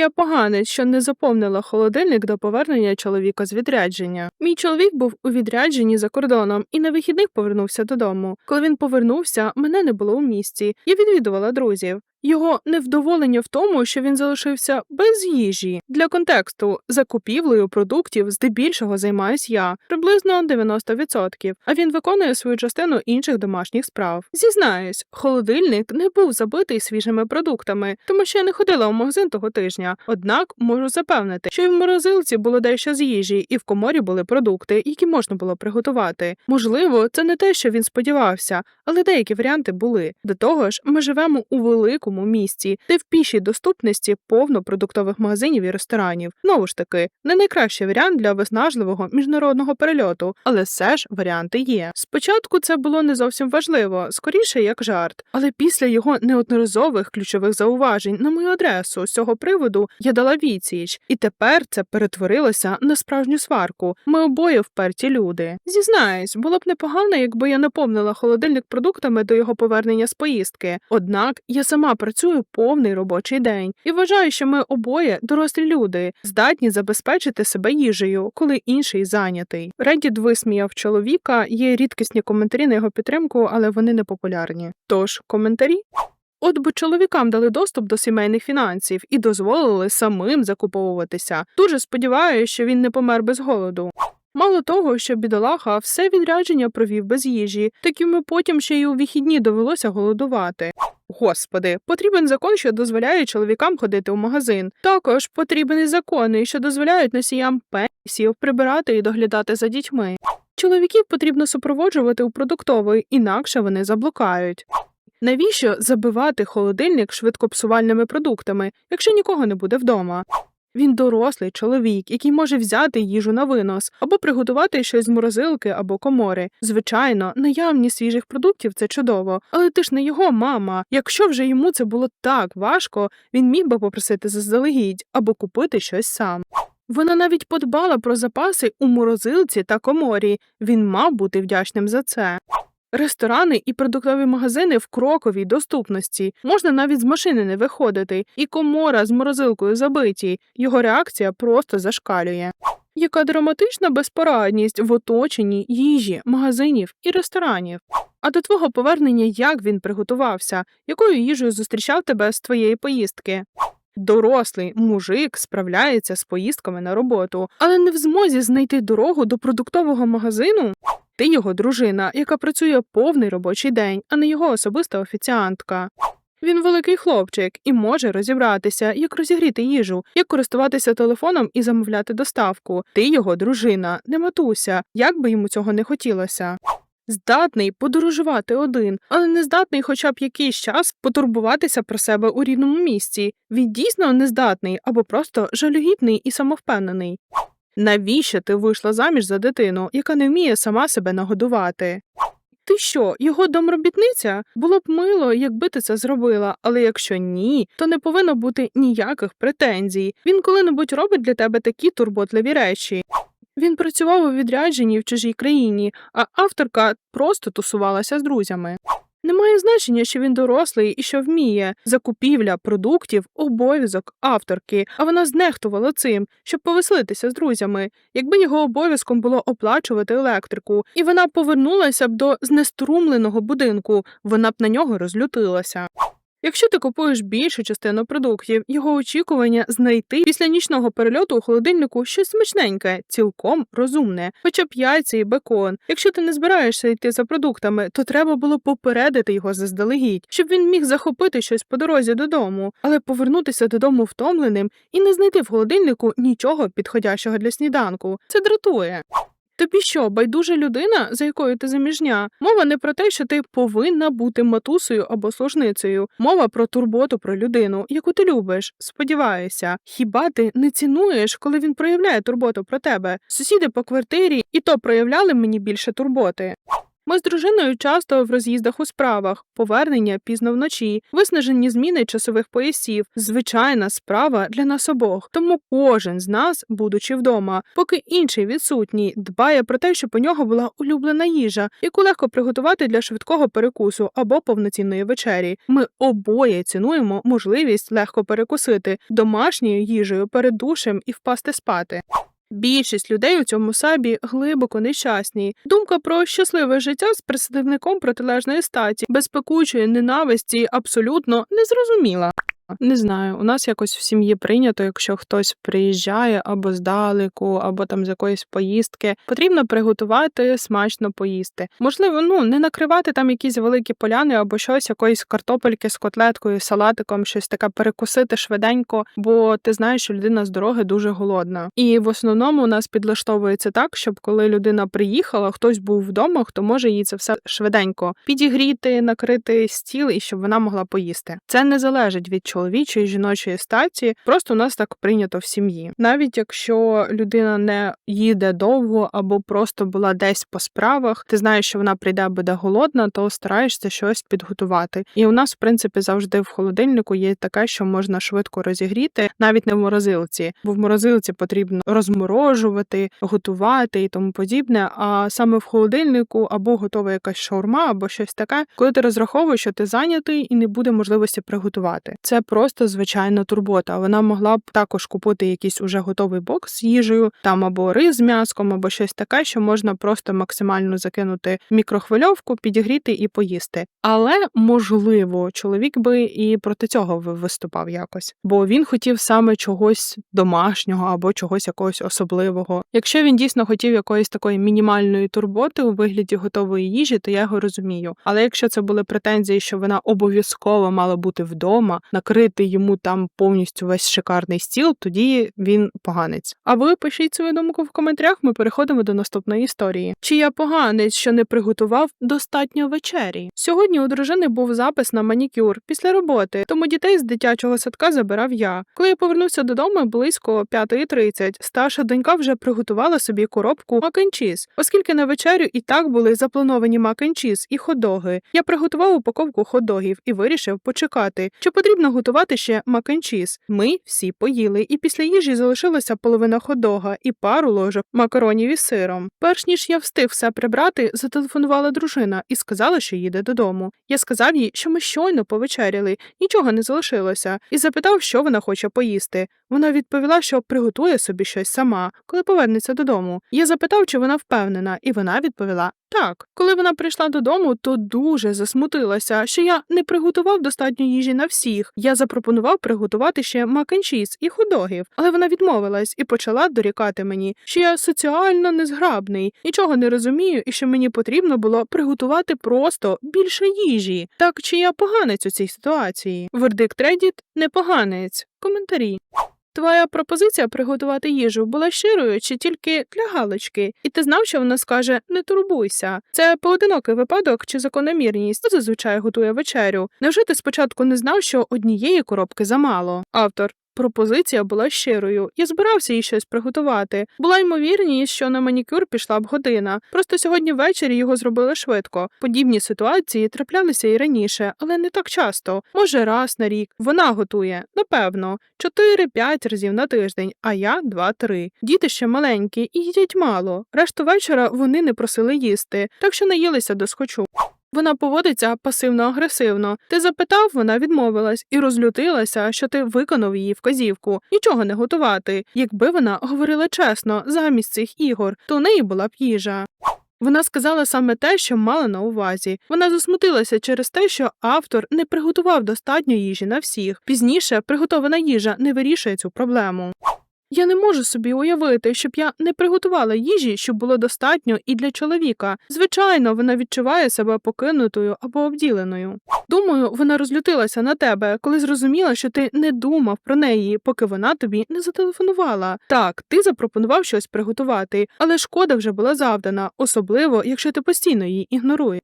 я поганець, що не заповнила холодильник до повернення чоловіка з відрядження. Мій чоловік був у відрядженні за кордоном і на вихідних повернувся додому. Коли він повернувся, мене не було у місті. Я відвідувала друзів. Його невдоволення в тому, що він залишився без їжі. Для контексту закупівлею продуктів здебільшого займаюсь я приблизно 90%, а він виконує свою частину інших домашніх справ. Зізнаюсь, холодильник не був забитий свіжими продуктами, тому що я не ходила у магазин того тижня. Однак можу запевнити, що і в морозилці було дещо з їжі, і в коморі були продукти, які можна було приготувати. Можливо, це не те, що він сподівався, але деякі варіанти були. До того ж, ми живемо у великому місті, де в пішій доступності повно продуктових магазинів і ресторанів. Знову ж таки, не найкращий варіант для виснажливого міжнародного перельоту, але все ж варіанти є. Спочатку це було не зовсім важливо, скоріше як жарт, але після його неодноразових ключових зауважень на мою адресу з цього приводу я дала відсіч, і тепер це перетворилося на справжню сварку. Ми обоє вперті люди. Зізнаюсь, було б непогано, якби я наповнила холодильник продуктами до його повернення з поїздки. Однак я сама працюю повний робочий день і вважаю, що ми обоє дорослі люди, здатні забезпечити себе їжею, коли інший зайнятий. Reddit висміяв чоловіка, є рідкісні коментарі на його підтримку, але вони не популярні. Тож коментарі. От би чоловікам дали доступ до сімейних фінансів і дозволили самим закуповуватися. Дуже сподіваюся, що він не помер без голоду. Мало того, що бідолаха все відрядження провів без їжі, так йому потім ще й у вихідні довелося голодувати. Господи, потрібен закон, що дозволяє чоловікам ходити у магазин. Також потрібен і закони, що дозволяють носіям пенсів прибирати і доглядати за дітьми. Чоловіків потрібно супроводжувати у продуктовий, інакше вони заблукають. Навіщо забивати холодильник швидкопсувальними продуктами, якщо нікого не буде вдома? Він дорослий чоловік, який може взяти їжу на винос або приготувати щось з морозилки або комори. Звичайно, наявність свіжих продуктів це чудово, але ти ж не його мама. Якщо вже йому це було так важко, він міг би попросити заздалегідь або купити щось сам. Вона навіть подбала про запаси у морозилці та коморі. Він мав бути вдячним за це. Ресторани і продуктові магазини в кроковій доступності можна навіть з машини не виходити, і комора з морозилкою забиті. Його реакція просто зашкалює. Яка драматична безпорадність в оточенні їжі, магазинів і ресторанів. А до твого повернення як він приготувався, якою їжею зустрічав тебе з твоєї поїздки? Дорослий мужик справляється з поїздками на роботу, але не в змозі знайти дорогу до продуктового магазину. Ти його дружина, яка працює повний робочий день, а не його особиста офіціантка. Він великий хлопчик і може розібратися, як розігріти їжу, як користуватися телефоном і замовляти доставку. Ти його дружина, не матуся, як би йому цього не хотілося. Здатний подорожувати один, але не здатний хоча б якийсь час потурбуватися про себе у рідному місці. Він дійсно нездатний або просто жалюгідний і самовпевнений. Навіщо ти вийшла заміж за дитину, яка не вміє сама себе нагодувати? Ти що, його домробітниця? Було б мило, якби ти це зробила, але якщо ні, то не повинно бути ніяких претензій. Він коли-небудь робить для тебе такі турботливі речі. Він працював у відрядженні в чужій країні, а авторка просто тусувалася з друзями. Немає значення, що він дорослий і що вміє. Закупівля продуктів обов'язок авторки, а вона знехтувала цим, щоб повеселитися з друзями. Якби його обов'язком було оплачувати електрику, і вона повернулася б до знеструмленого будинку, вона б на нього розлютилася. Якщо ти купуєш більшу частину продуктів, його очікування знайти після нічного перельоту у холодильнику щось смачненьке, цілком розумне, хоча б яйця і бекон. Якщо ти не збираєшся йти за продуктами, то треба було попередити його заздалегідь, щоб він міг захопити щось по дорозі додому, але повернутися додому втомленим і не знайти в холодильнику нічого підходящого для сніданку. Це дратує. Тобі що, байдужа людина, за якою ти заміжня? Мова не про те, що ти повинна бути матусою або служницею. Мова про турботу про людину, яку ти любиш. Сподіваюся, хіба ти не цінуєш, коли він проявляє турботу про тебе? Сусіди по квартирі і то проявляли мені більше турботи. Ми з дружиною часто в роз'їздах у справах, повернення пізно вночі, виснажені зміни часових поясів. Звичайна справа для нас обох. Тому кожен з нас, будучи вдома, поки інший відсутній, дбає про те, щоб у нього була улюблена їжа, яку легко приготувати для швидкого перекусу або повноцінної вечері. Ми обоє цінуємо можливість легко перекусити домашньою їжею перед душем і впасти спати. Більшість людей у цьому сабі глибоко нещасні. Думка про щасливе життя з представником протилежної статі, безпекучої ненависті абсолютно незрозуміла. Не знаю, у нас якось в сім'ї прийнято, якщо хтось приїжджає або здалеку, або там з якоїсь поїздки, потрібно приготувати смачно поїсти. Можливо, ну не накривати там якісь великі поляни або щось, якоїсь картопельки з котлеткою, салатиком, щось таке перекусити швиденько, бо ти знаєш, що людина з дороги дуже голодна. І в основному у нас підлаштовується так, щоб коли людина приїхала, хтось був вдома, хто може їй це все швиденько підігріти, накрити стіл і щоб вона могла поїсти. Це не залежить від чоловічої жіночої статі, просто у нас так прийнято в сім'ї. Навіть якщо людина не їде довго або просто була десь по справах, ти знаєш, що вона прийде буде голодна, то стараєшся щось підготувати. І у нас, в принципі, завжди в холодильнику є таке, що можна швидко розігріти, навіть не в морозилці, бо в морозилці потрібно розморожувати, готувати і тому подібне. А саме в холодильнику або готова якась шаурма, або щось таке, коли ти розраховуєш, що ти зайнятий і не буде можливості приготувати. Це просто звичайна турбота. Вона могла б також купити якийсь уже готовий бокс з їжею, там або рис з м'яском, або щось таке, що можна просто максимально закинути в мікрохвильовку, підігріти і поїсти. Але можливо, чоловік би і проти цього виступав якось, бо він хотів саме чогось домашнього або чогось якогось особливого. Якщо він дійсно хотів якоїсь такої мінімальної турботи у вигляді готової їжі, то я його розумію. Але якщо це були претензії, що вона обов'язково мала бути вдома, накрити йому там повністю весь шикарний стіл, тоді він поганець. А ви пишіть свою думку в коментарях. Ми переходимо до наступної історії. Чи я поганець, що не приготував достатньо вечері? Сьогодні у дружини був запис на манікюр після роботи, тому дітей з дитячого садка забирав я. Коли я повернувся додому близько 5.30, старша донька вже приготувала собі коробку макенчіз, оскільки на вечерю і так були заплановані макенчіз і хот-доги. Я приготував упаковку хот-догів і вирішив почекати, чи потрібно готувати ще макенчіз. Ми всі поїли, і після їжі залишилася половина хот-дога і пару ложок макаронів із сиром. Перш ніж я встиг все прибрати, зателефонувала дружина і сказала, що їде додому. Я сказав їй, що ми щойно повечеряли, нічого не залишилося, і запитав, що вона хоче поїсти. Вона відповіла, що приготує собі щось сама, коли повернеться додому. Я запитав, чи вона впевнена, і вона відповіла. Так, коли вона прийшла додому, то дуже засмутилася, що я не приготував достатньо їжі на всіх. Я запропонував приготувати ще макенчіз і худогів, але вона відмовилась і почала дорікати мені, що я соціально незграбний, нічого не розумію, і що мені потрібно було приготувати просто більше їжі. Так чи я поганець у цій ситуації? Вердикт Reddit – не поганець. Коментарі. Твоя пропозиція приготувати їжу була щирою чи тільки для галочки, і ти знав, що вона скаже не турбуйся. Це поодинокий випадок чи закономірність, зазвичай готує вечерю. Невже ти спочатку не знав, що однієї коробки замало? Автор. Пропозиція була щирою. Я збирався їй щось приготувати. Була ймовірність, що на манікюр пішла б година. Просто сьогодні ввечері його зробили швидко. Подібні ситуації траплялися і раніше, але не так часто. Може, раз на рік. Вона готує, напевно, 4-5 разів на тиждень, а я 2-3. Діти ще маленькі і їдять мало. Решту вечора вони не просили їсти, так що наїлися до схочу. Вона поводиться пасивно-агресивно. Ти запитав, вона відмовилась і розлютилася, що ти виконав її вказівку, нічого не готувати. Якби вона говорила чесно, замість цих ігор, то у неї була б їжа. Вона сказала саме те, що мала на увазі. Вона засмутилася через те, що автор не приготував достатньо їжі на всіх. Пізніше приготована їжа не вирішує цю проблему. Я не можу собі уявити, щоб я не приготувала їжі, щоб було достатньо і для чоловіка. Звичайно, вона відчуває себе покинутою або обділеною. Думаю, вона розлютилася на тебе, коли зрозуміла, що ти не думав про неї, поки вона тобі не зателефонувала. Так, ти запропонував щось приготувати, але шкода вже була завдана, особливо якщо ти постійно її ігноруєш.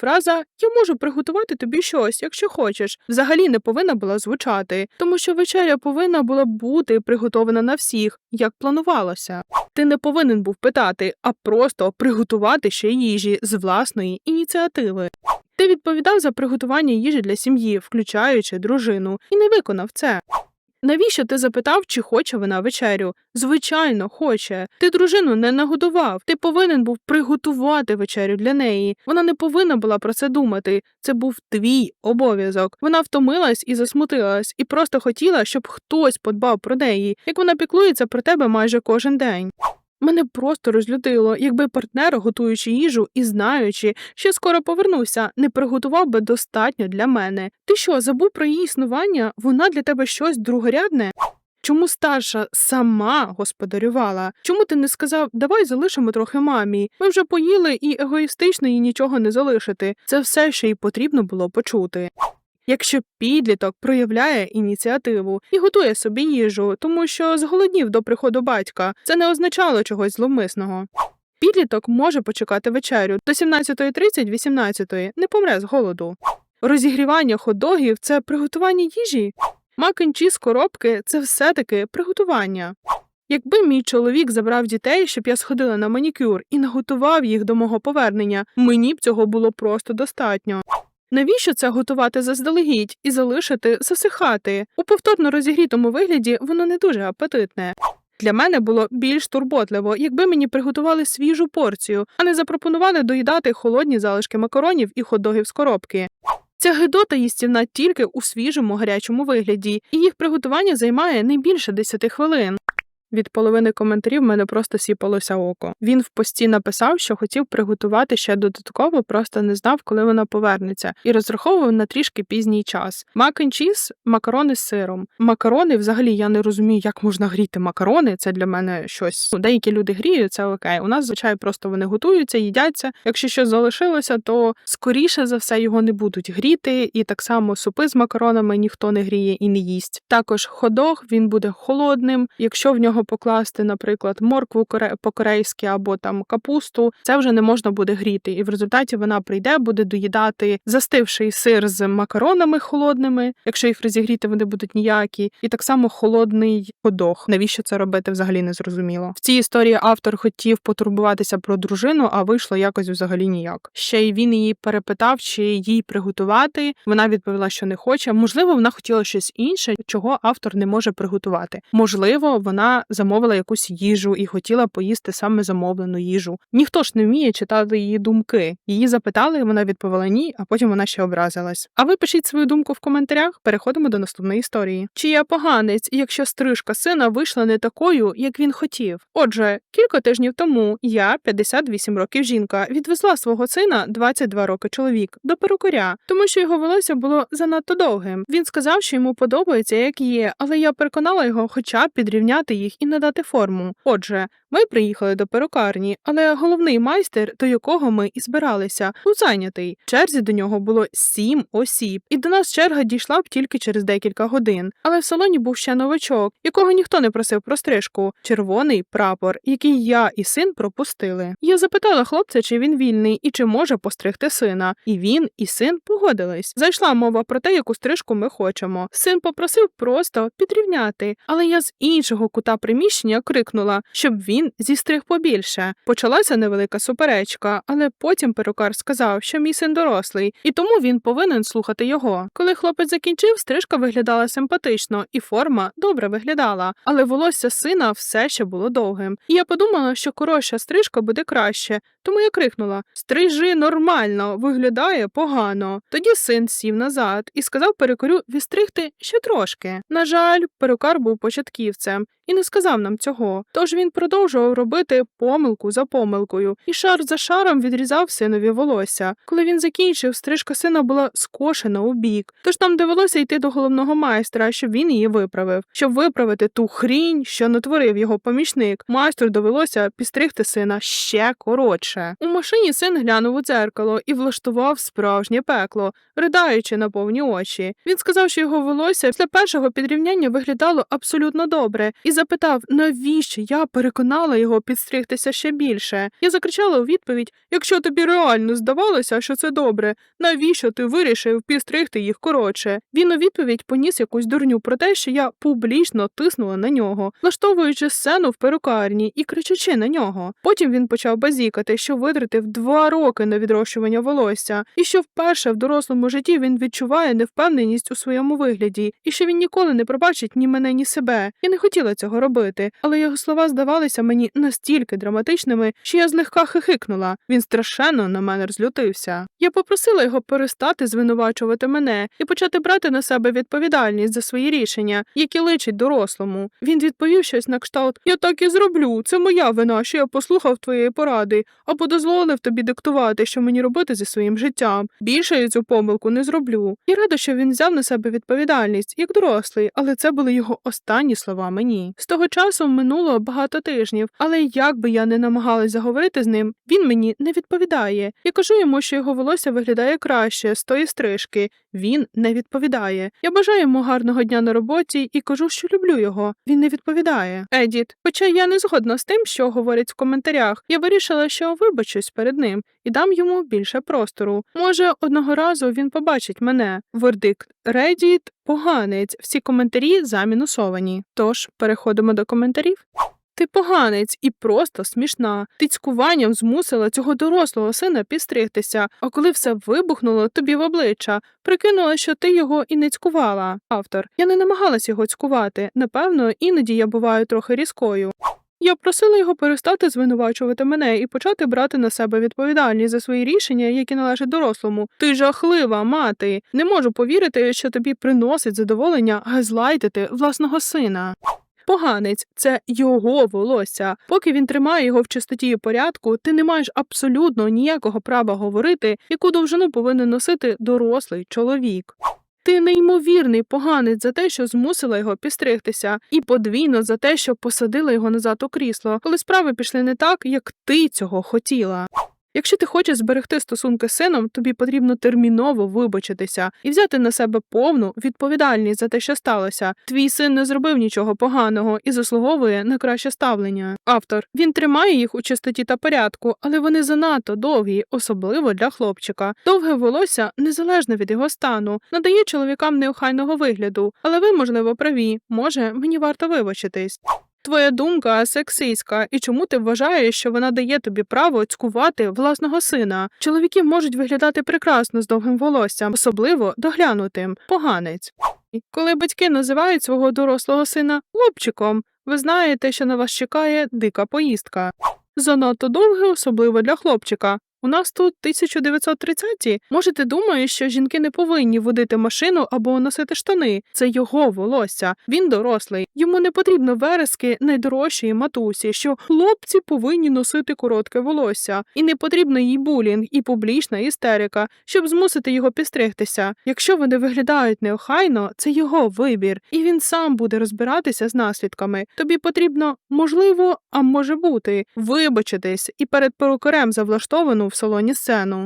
Фраза Я можу приготувати тобі щось, якщо хочеш, взагалі не повинна була звучати, тому що вечеря повинна була бути приготована на всіх, як планувалося. Ти не повинен був питати, а просто приготувати ще їжі з власної ініціативи. Ти відповідав за приготування їжі для сім'ї, включаючи дружину, і не виконав це. Навіщо ти запитав, чи хоче вона вечерю? Звичайно, хоче. Ти дружину не нагодував. Ти повинен був приготувати вечерю для неї. Вона не повинна була про це думати. Це був твій обов'язок. Вона втомилась і засмутилась, і просто хотіла, щоб хтось подбав про неї, як вона піклується про тебе майже кожен день. Мене просто розлютило, якби партнер, готуючи їжу і знаючи, що скоро повернуся, не приготував би достатньо для мене. Ти що, забув про її існування? Вона для тебе щось другорядне? Чому старша сама господарювала? Чому ти не сказав давай залишимо трохи мамі? Ми вже поїли і егоїстично їй нічого не залишити. Це все, що їй потрібно було почути. Якщо підліток проявляє ініціативу і готує собі їжу, тому що зголоднів до приходу батька, це не означало чогось зловмисного. Підліток може почекати вечерю до 17.30-18, не помре з голоду. Розігрівання хот-догів – це приготування їжі. Макенчі з коробки це все-таки приготування. Якби мій чоловік забрав дітей, щоб я сходила на манікюр і наготував їх до мого повернення, мені б цього було просто достатньо. Навіщо це готувати заздалегідь і залишити засихати? У повторно розігрітому вигляді воно не дуже апетитне. Для мене було більш турботливо, якби мені приготували свіжу порцію, а не запропонували доїдати холодні залишки макаронів і хот-догів з коробки. Ця гидота їстівна тільки у свіжому гарячому вигляді, і їх приготування займає не більше 10 хвилин. Від половини коментарів в мене просто сіпалося око. Він в пості написав, що хотів приготувати ще додатково, просто не знав, коли вона повернеться, і розраховував на трішки пізній час. Мак and cheese – макарони з сиром. Макарони, взагалі, я не розумію, як можна гріти макарони. Це для мене щось. Ну, Деякі люди гріють, це окей. У нас звичайно просто вони готуються, їдяться. Якщо щось залишилося, то скоріше за все його не будуть гріти, і так само супи з макаронами ніхто не гріє і не їсть. Також ходох він буде холодним. Якщо в нього покласти, наприклад, моркву коре- по-корейськи або там капусту, це вже не можна буде гріти. І в результаті вона прийде, буде доїдати застивший сир з макаронами холодними. Якщо їх розігріти, вони будуть ніякі, і так само холодний ходох. Навіщо це робити? Взагалі не зрозуміло. В цій історії автор хотів потурбуватися про дружину, а вийшло якось взагалі ніяк. Ще й він її перепитав, чи їй приготувати. Вона відповіла, що не хоче. Можливо, вона хотіла щось інше, чого автор не може приготувати. Можливо, вона замовила якусь їжу і хотіла поїсти саме замовлену їжу. Ніхто ж не вміє читати її думки. Її запитали, вона відповіла ні, а потім вона ще образилась. А ви пишіть свою думку в коментарях. Переходимо до наступної історії. Чи я поганець, якщо стрижка сина вийшла не такою, як він хотів? Отже, кілька тижнів тому я, 58 років жінка, відвезла свого сина, 22 роки чоловік, до перукаря, тому що його волосся було занадто довгим. Він сказав, що йому подобається, як є, але я переконала його, хоча б підрівняти їх і надати форму. Отже, ми приїхали до перукарні, але головний майстер, до якого ми і збиралися, був зайнятий. В черзі до нього було сім осіб, і до нас черга дійшла б тільки через декілька годин. Але в салоні був ще новачок, якого ніхто не просив про стрижку, червоний прапор, який я і син пропустили. Я запитала хлопця, чи він вільний і чи може постригти сина. І він, і син погодились. Зайшла мова про те, яку стрижку ми хочемо. Син попросив просто підрівняти, але я з іншого кута приміщення крикнула, щоб він зістриг побільше. Почалася невелика суперечка, але потім перукар сказав, що мій син дорослий, і тому він повинен слухати його. Коли хлопець закінчив, стрижка виглядала симпатично, і форма добре виглядала, але волосся сина все ще було довгим. І я подумала, що коротша стрижка буде краще, тому я крикнула: Стрижи нормально, виглядає погано. Тоді син сів назад і сказав перукарю відстригти ще трошки. На жаль, перукар був початківцем і не сказав нам цього. Тож він продовжував робити помилку за помилкою, і шар за шаром відрізав синові волосся. Коли він закінчив, стрижка сина була скошена у бік. Тож нам довелося йти до головного майстра, щоб він її виправив. Щоб виправити ту хрінь, що натворив його помічник, майстру довелося підстригти сина ще коротше. У машині син глянув у дзеркало і влаштував справжнє пекло, ридаючи на повні очі. Він сказав, що його волосся після першого підрівняння виглядало абсолютно добре, і запитав, навіщо я переконала його підстригтися ще більше. Я закричала у відповідь: якщо тобі реально здавалося, що це добре, навіщо ти вирішив підстригти їх коротше? Він у відповідь поніс якусь дурню про те, що я публічно тиснула на нього, влаштовуючи сцену в перукарні і кричачи на нього. Потім він почав базікати, що витратив два роки на відрощування волосся, і що вперше в дорослому житті він відчуває невпевненість у своєму вигляді, і що він ніколи не пробачить ні мене, ні себе. Я не хотіла цього робити, але його слова здавалися мені настільки драматичними, що я злегка хихикнула. Він страшенно на мене розлютився. Я попросила його перестати звинувачувати мене і почати брати на себе відповідальність за свої рішення, які личать дорослому. Він відповів щось на кшталт: Я так і зроблю. Це моя вина, що я послухав твоєї поради, або дозволив тобі диктувати, що мені робити зі своїм життям. Більше я цю помилку не зроблю. Я рада, що він взяв на себе відповідальність як дорослий, але це були його останні слова мені. З того часу минуло багато тижнів, але як би я не намагалась заговорити з ним, він мені не відповідає. Я кажу йому, що його волосся виглядає краще з тої стрижки. Він не відповідає. Я бажаю йому гарного дня на роботі і кажу, що люблю його. Він не відповідає. Едіт, хоча я не згодна з тим, що говорять в коментарях, я вирішила, що вибачусь перед ним і дам йому більше простору. Може, одного разу він побачить мене. Вердикт Reddit поганець. Всі коментарі замінусовані. Тож переходимо до коментарів. Ти поганець і просто смішна. Ти цькуванням змусила цього дорослого сина підстригтися, а коли все вибухнуло тобі в обличчя, прикинула, що ти його і не цькувала. Автор. Я не намагалась його цькувати. Напевно, іноді я буваю трохи різкою. Я просила його перестати звинувачувати мене і почати брати на себе відповідальність за свої рішення, які належать дорослому. Ти жахлива, мати. Не можу повірити, що тобі приносить задоволення газлайтити власного сина. Поганець це його волосся. Поки він тримає його в чистоті і порядку, ти не маєш абсолютно ніякого права говорити, яку довжину повинен носити дорослий чоловік. Ти неймовірний поганець за те, що змусила його підстригтися, і подвійно за те, що посадила його назад у крісло, коли справи пішли не так, як ти цього хотіла. Якщо ти хочеш зберегти стосунки з сином, тобі потрібно терміново вибачитися і взяти на себе повну відповідальність за те, що сталося. Твій син не зробив нічого поганого і заслуговує на краще ставлення. Автор він тримає їх у чистоті та порядку, але вони занадто довгі, особливо для хлопчика. Довге волосся, незалежно від його стану, надає чоловікам неохайного вигляду, але ви, можливо, праві. Може, мені варто вибачитись. Твоя думка сексистська, і чому ти вважаєш, що вона дає тобі право цькувати власного сина? Чоловіки можуть виглядати прекрасно з довгим волоссям, особливо доглянутим, поганець. Коли батьки називають свого дорослого сина хлопчиком, ви знаєте, що на вас чекає дика поїздка. Занадто довге, особливо для хлопчика. У нас тут 1930-ті. Може, ти думаєш, що жінки не повинні водити машину або носити штани. Це його волосся. Він дорослий. Йому не потрібно верески найдорожчої матусі, що хлопці повинні носити коротке волосся, і не потрібно їй булінг і публічна істерика, щоб змусити його підстригтися. Якщо вони виглядають неохайно, це його вибір, і він сам буде розбиратися з наслідками. Тобі потрібно, можливо, а може бути, вибачитись і перед перукарем за влаштовану салоні сцену.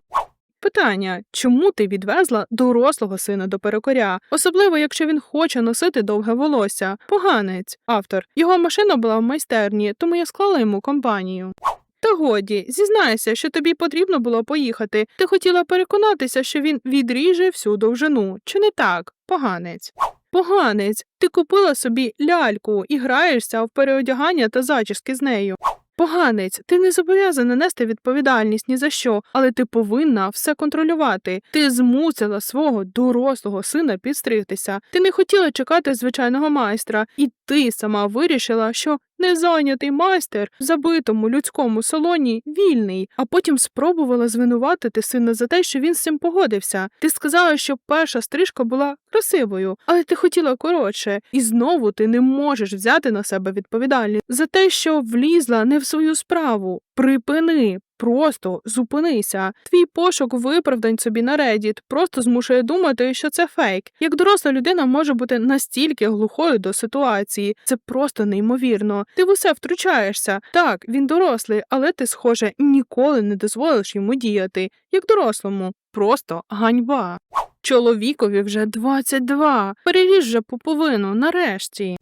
Питання: чому ти відвезла дорослого сина до перукаря, особливо якщо він хоче носити довге волосся? Поганець, автор. Його машина була в майстерні, тому я склала йому компанію. Та годі, зізнайся, що тобі потрібно було поїхати. Ти хотіла переконатися, що він відріже всю довжину. Чи не так? Поганець. Поганець, ти купила собі ляльку і граєшся в переодягання та зачіски з нею. Поганець, ти не зобов'язана нести відповідальність ні за що, але ти повинна все контролювати. Ти змусила свого дорослого сина підстригтися. Ти не хотіла чекати звичайного майстра, і ти сама вирішила, що незайнятий майстер в забитому людському салоні вільний, а потім спробувала звинуватити сина за те, що він з цим погодився. Ти сказала, що перша стрижка була красивою, але ти хотіла коротше, і знову ти не можеш взяти на себе відповідальність за те, що влізла не в свою справу. Припини. Просто зупинися. Твій пошук виправдань собі на Reddit просто змушує думати, що це фейк. Як доросла людина може бути настільки глухою до ситуації, це просто неймовірно. Ти в усе втручаєшся. Так, він дорослий, але ти, схоже, ніколи не дозволиш йому діяти. Як дорослому, просто ганьба. Чоловікові вже 22. Переріж же пуповину нарешті.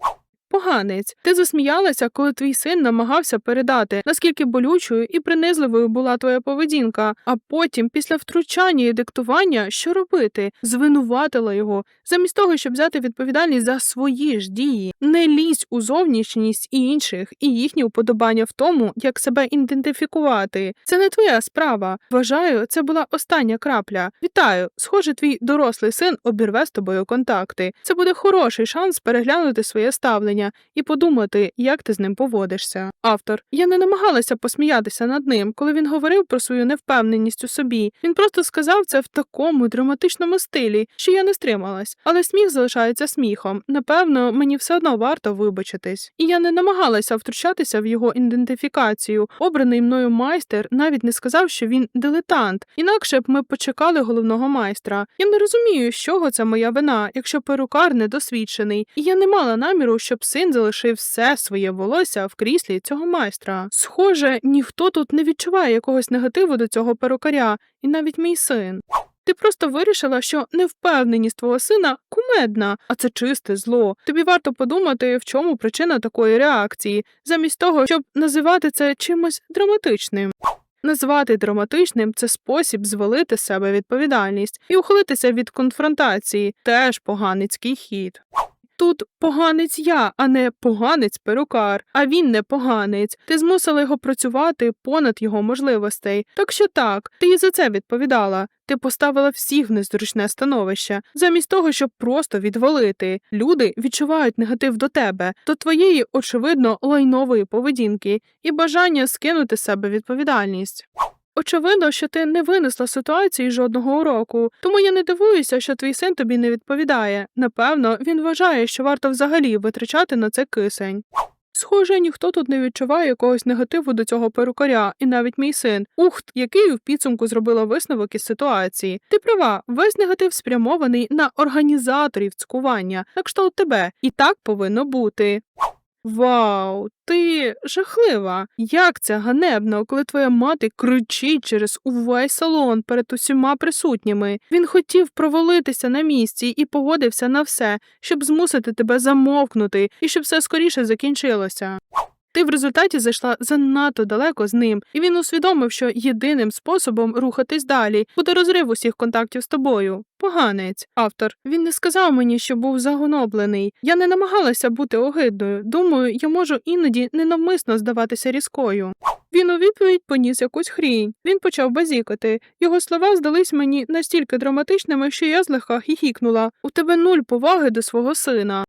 Поганець, ти засміялася, коли твій син намагався передати, наскільки болючою і принизливою була твоя поведінка, а потім, після втручання і диктування, що робити, звинуватила його, замість того, щоб взяти відповідальність за свої ж дії. Не лізь у зовнішність інших і їхні уподобання в тому, як себе ідентифікувати. Це не твоя справа. Вважаю, це була остання крапля. Вітаю, схоже, твій дорослий син обірве з тобою контакти. Це буде хороший шанс переглянути своє ставлення і подумати, як ти з ним поводишся. Автор я не намагалася посміятися над ним, коли він говорив про свою невпевненість у собі. Він просто сказав це в такому драматичному стилі, що я не стрималась. Але сміх залишається сміхом. Напевно, мені все одно варто вибачитись. І я не намагалася втручатися в його ідентифікацію. Обраний мною майстер навіть не сказав, що він дилетант. Інакше б ми почекали головного майстра. Я не розумію, з чого це моя вина, якщо перукар недосвідчений, і я не мала наміру, щоб син залишив все своє волосся в кріслі цього майстра. Схоже, ніхто тут не відчуває якогось негативу до цього перукаря, і навіть мій син. Ти просто вирішила, що невпевненість твого сина кумедна, а це чисте зло. Тобі варто подумати, в чому причина такої реакції, замість того, щоб називати це чимось драматичним. Назвати драматичним це спосіб звалити себе відповідальність і ухилитися від конфронтації, теж поганицький хід. Тут поганець я, а не поганець перукар, а він не поганець. Ти змусила його працювати понад його можливостей. Так що так, ти і за це відповідала. Ти поставила всіх в незручне становище, замість того, щоб просто відвалити. Люди відчувають негатив до тебе, до твоєї, очевидно, лайнової поведінки і бажання скинути себе відповідальність. Очевидно, що ти не винесла ситуації жодного уроку, тому я не дивуюся, що твій син тобі не відповідає. Напевно, він вважає, що варто взагалі витрачати на це кисень. Схоже, ніхто тут не відчуває якогось негативу до цього перукаря, і навіть мій син. Ух, який в підсумку зробила висновок із ситуації. Ти права, весь негатив спрямований на організаторів цькування, на кшталт тебе, і так повинно бути. Вау, ти жахлива. Як це ганебно, коли твоя мати кричить через увесь салон перед усіма присутніми. Він хотів провалитися на місці і погодився на все, щоб змусити тебе замовкнути і щоб все скоріше закінчилося. Ти в результаті зайшла занадто далеко з ним, і він усвідомив, що єдиним способом рухатись далі буде розрив усіх контактів з тобою. Поганець, автор. Він не сказав мені, що був загоноблений. Я не намагалася бути огидною. Думаю, я можу іноді ненавмисно здаватися різкою. Він у відповідь поніс якусь хрінь. Він почав базікати. Його слова здались мені настільки драматичними, що я злегка хіхікнула. У тебе нуль поваги до свого сина.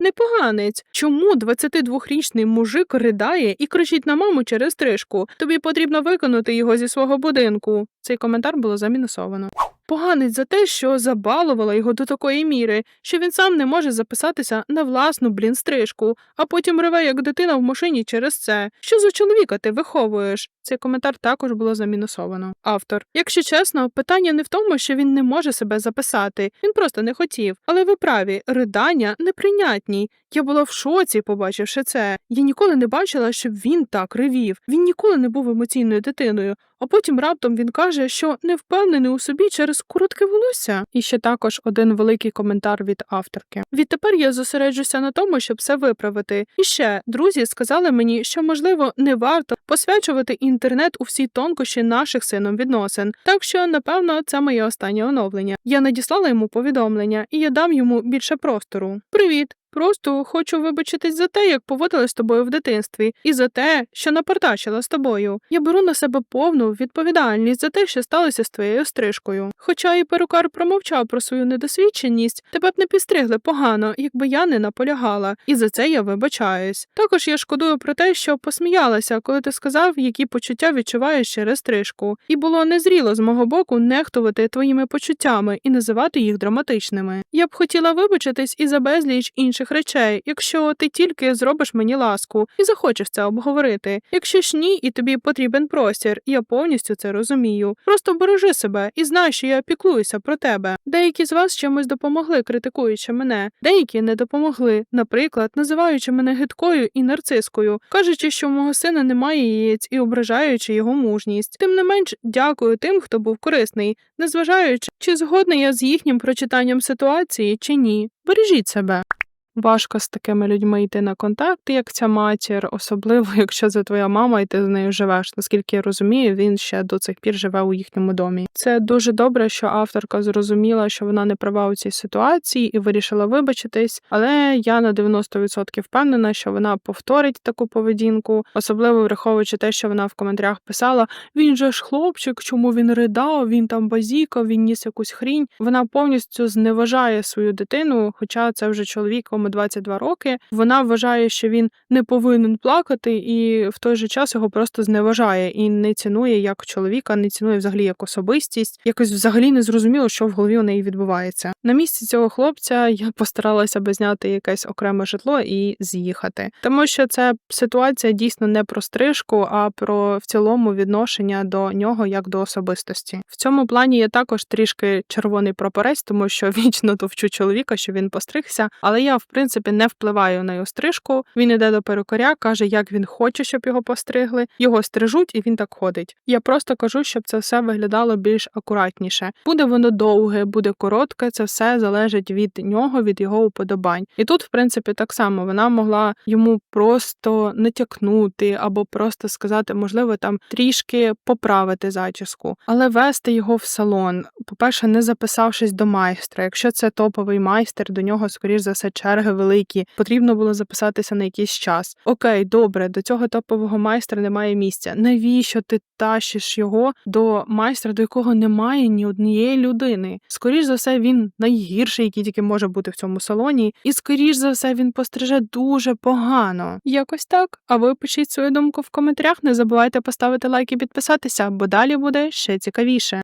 Непоганець. Чому 22-річний мужик ридає і кричить на маму через стрижку? Тобі потрібно виконати його зі свого будинку. Цей коментар було замінусовано. Поганець за те, що забалувала його до такої міри, що він сам не може записатися на власну блін стрижку, а потім реве як дитина в машині через це. Що за чоловіка ти виховуєш? Цей коментар також було замінусовано. Автор, якщо чесно, питання не в тому, що він не може себе записати, він просто не хотів. Але ви праві, ридання неприйнятні. Я була в шоці, побачивши це. Я ніколи не бачила, щоб він так ревів. Він ніколи не був емоційною дитиною. А потім раптом він каже, що не впевнений у собі через коротке волосся. І ще також один великий коментар від авторки. Відтепер я зосереджуся на тому, щоб все виправити. І ще друзі сказали мені, що можливо не варто посвячувати інтернет у всі тонкощі наших сином відносин. Так що, напевно, це моє останнє оновлення. Я надіслала йому повідомлення, і я дам йому більше простору. Привіт! Просто хочу вибачитись за те, як поводилась з тобою в дитинстві, і за те, що напортачила з тобою. Я беру на себе повну відповідальність за те, що сталося з твоєю стрижкою. Хоча і перукар промовчав про свою недосвідченість, тебе б не підстригли погано, якби я не наполягала, і за це я вибачаюсь. Також я шкодую про те, що посміялася, коли ти сказав, які почуття відчуваєш через стрижку, і було незріло з мого боку нехтувати твоїми почуттями і називати їх драматичними. Я б хотіла вибачитись і за безліч інших речей, якщо ти тільки зробиш мені ласку і захочеш це обговорити. Якщо ж ні, і тобі потрібен простір, я повністю це розумію. Просто бережи себе і знай, що я піклуюся про тебе. Деякі з вас чимось допомогли, критикуючи мене, деякі не допомогли, наприклад, називаючи мене гидкою і нарцискою, кажучи, що у мого сина немає яєць і ображаючи його мужність. Тим не менш, дякую тим, хто був корисний, незважаючи, чи згодна я з їхнім прочитанням ситуації чи ні. Бережіть себе. Важко з такими людьми йти на контакт, як ця матір, особливо якщо це твоя мама, і ти з нею живеш. Наскільки я розумію, він ще до цих пір живе у їхньому домі. Це дуже добре, що авторка зрозуміла, що вона не права у цій ситуації і вирішила вибачитись. Але я на 90% впевнена, що вона повторить таку поведінку, особливо враховуючи те, що вона в коментарях писала: він же ж хлопчик, чому він ридав, він там базікав, він ніс якусь хрінь. Вона повністю зневажає свою дитину, хоча це вже чоловік, кому 22 роки. Вона вважає, що він не повинен плакати, і в той же час його просто зневажає і не цінує як чоловіка, не цінує взагалі як особистість. Якось взагалі не зрозуміло, що в голові у неї відбувається. На місці цього хлопця я постаралася би зняти якесь окреме житло і з'їхати, тому що це ситуація дійсно не про стрижку, а про в цілому відношення до нього як до особистості. В цьому плані я також трішки червоний прапорець, тому що вічно товчу чоловіка, що він постригся. Але я, в принципі, не впливаю на його стрижку. Він іде до перукаря, каже, як він хоче, щоб його постригли. Його стрижуть, і він так ходить. Я просто кажу, щоб це все виглядало більш акуратніше. Буде воно довге, буде коротке. Це все залежить від нього, від його уподобань. І тут, в принципі, так само вона могла йому просто натякнути або просто сказати, можливо, там трішки поправити зачіску, але вести його в салон. По-перше, не записавшись до майстра. Якщо це топовий майстер, до нього, скоріш за все, черги великі. Потрібно було записатися на якийсь час. Окей, добре, до цього топового майстра немає місця. Навіщо ти тащиш його до майстра, до якого немає ні однієї людини? Скоріш за все, він найгірший, який тільки може бути в цьому салоні, і скоріш за все він постриже дуже погано. Якось так. А ви пишіть свою думку в коментарях. Не забувайте поставити лайк і підписатися, бо далі буде ще цікавіше.